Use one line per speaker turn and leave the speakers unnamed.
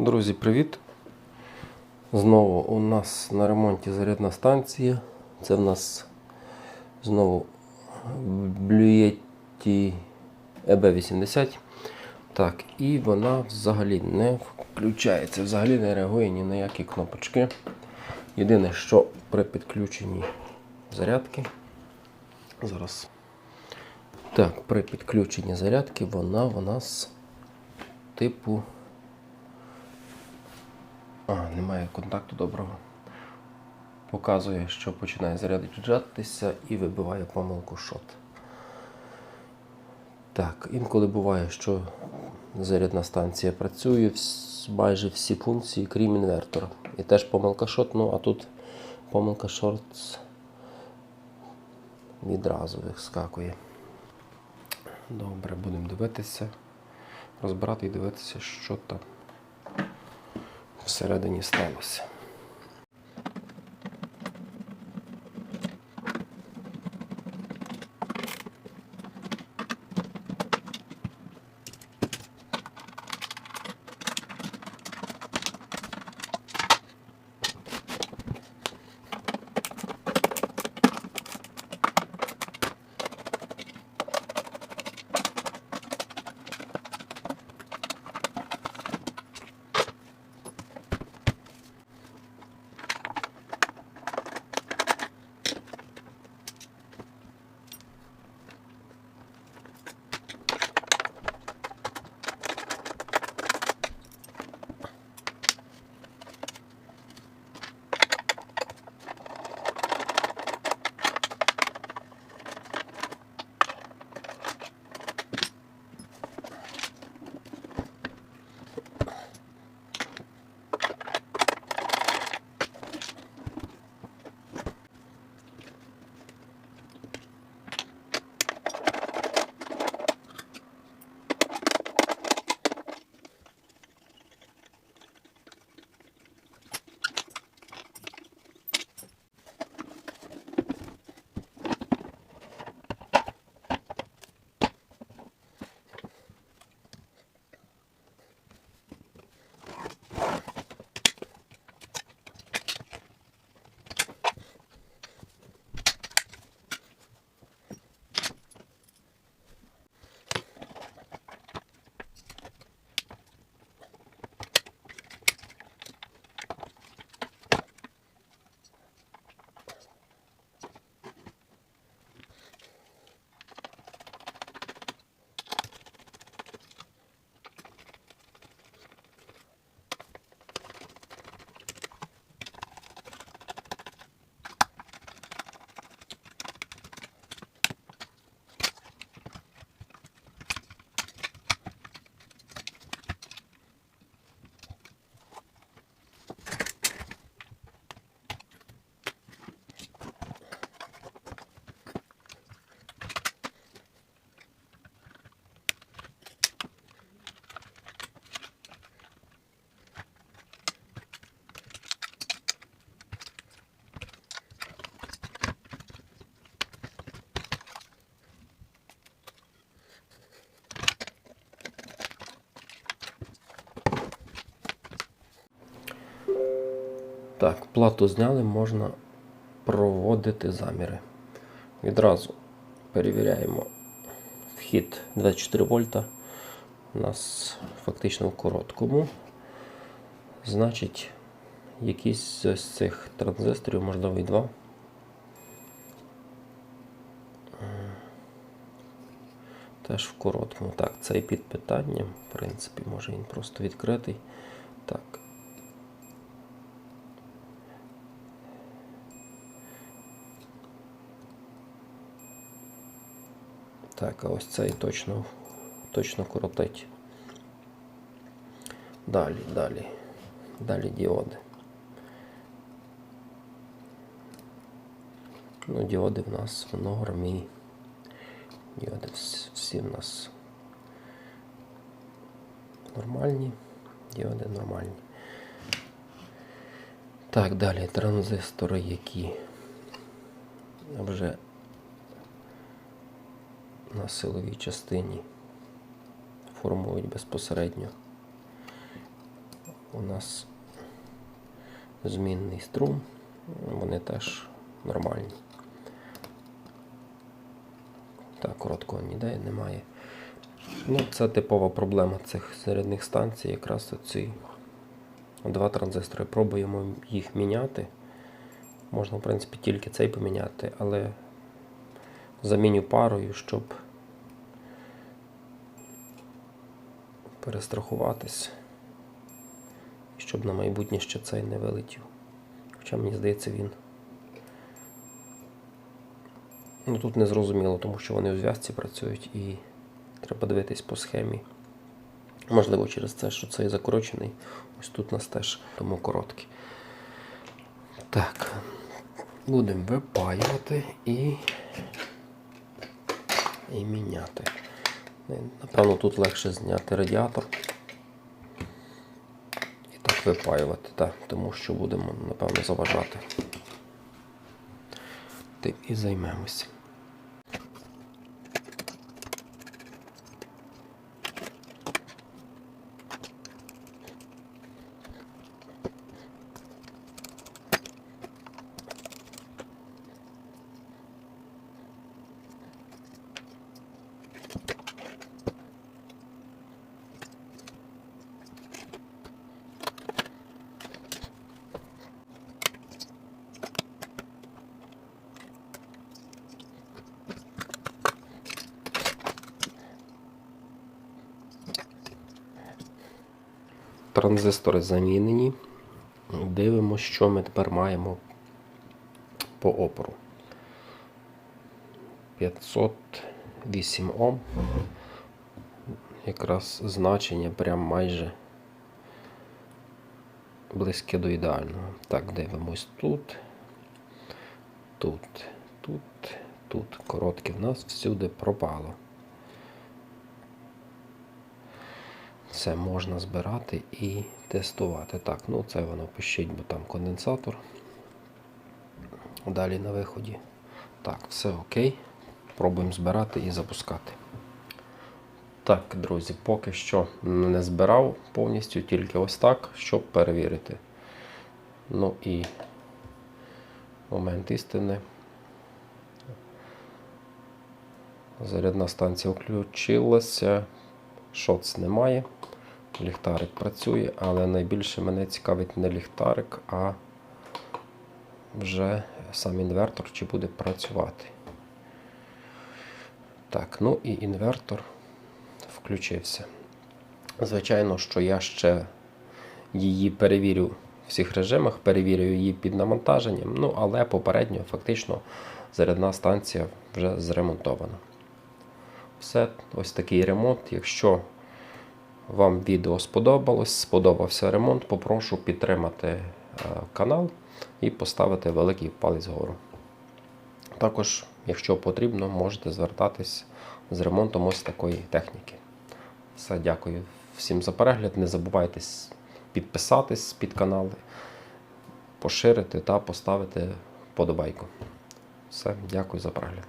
Друзі, привіт! Знову у нас на ремонті зарядна станція. Це в нас знову Blue EB80. Так, і вона взагалі не включається, взагалі не реагує ні на які кнопочки. Єдине, що при підключенні зарядки. Зараз. Так, при підключенні зарядки вона у нас типу. А, немає контакту доброго. Показує, що починає заряджатися і вибиває помилку шот. Так, інколи буває, що зарядна станція працює майже всі функції, крім інвертора. І теж помилка шот, ну а тут помилка шорт відразу вискакує. Добре, будемо дивитися, розбирати і дивитися, що там всередині сталося. Так, плату зняли, можна проводити заміри. Відразу перевіряємо вхід 24 вольта. У нас фактично в короткому. Значить, якийсь з цих транзисторів, можливо, і два. Теж в короткому. Так, цей під питанням, в принципі, може він просто відкритий. Так. Так, а ось цей точно, точно коротить. Далі, далі. Далі діоди. Ну, діоди в нас в нормі. Діоди всі в нас нормальні. Діоди нормальні. Так, далі транзистори, які вже на силовій частині формують безпосередньо у нас змінний струм. Вони теж нормальні. Так, короткого ніде немає. Ну, це типова проблема цих зарядних станцій. Якраз оці два транзистори. Пробуємо їх міняти. Можна, в принципі, тільки цей поміняти, але заміню парою, щоб перестрахуватись. Щоб на майбутнє ще цей не вилетів. Хоча мені здається він. Ну тут не зрозуміло, тому що вони у зв'язці працюють і треба дивитись по схемі. Можливо, через це, що цей закорочений. Ось тут у нас теж тому короткий. Так, будемо випаювати і, і міняти. Е, Напевно, тут легше зняти радіатор. І так випаювати, так, тому що будемо, напевно, заважати. Тим і займемося. Транзистори замінені. Дивимося, що ми тепер маємо по опору. 508 Ом. Якраз значення прям майже близьке до ідеального. Так, дивимось тут, тут, тут, тут. Коротке в нас всюди пропало. Це можна збирати і тестувати. Так, ну це воно пишіть, бо там конденсатор. Далі на виході. Так, все окей. Пробуємо збирати і запускати. Так, друзі, поки що не збирав повністю, тільки ось так, щоб перевірити. Ну і момент істини. Зарядна станція включилася. Шоц немає. Ліхтарик працює, але найбільше мене цікавить не ліхтарик, а вже сам інвертор чи буде працювати. Так, ну і інвертор включився. Звичайно, що я ще її перевірю в всіх режимах, перевірю її під навантаженням, ну але попередньо фактично зарядна станція вже зремонтована. Все, ось такий ремонт. Якщо вам відео сподобалось, сподобався ремонт, попрошу підтримати е, канал і поставити великий палець вгору. Також, якщо потрібно, можете звертатись з ремонтом ось такої техніки. Все, дякую всім за перегляд. Не забувайте підписатись під канал, поширити та поставити вподобайку. Все, дякую за перегляд.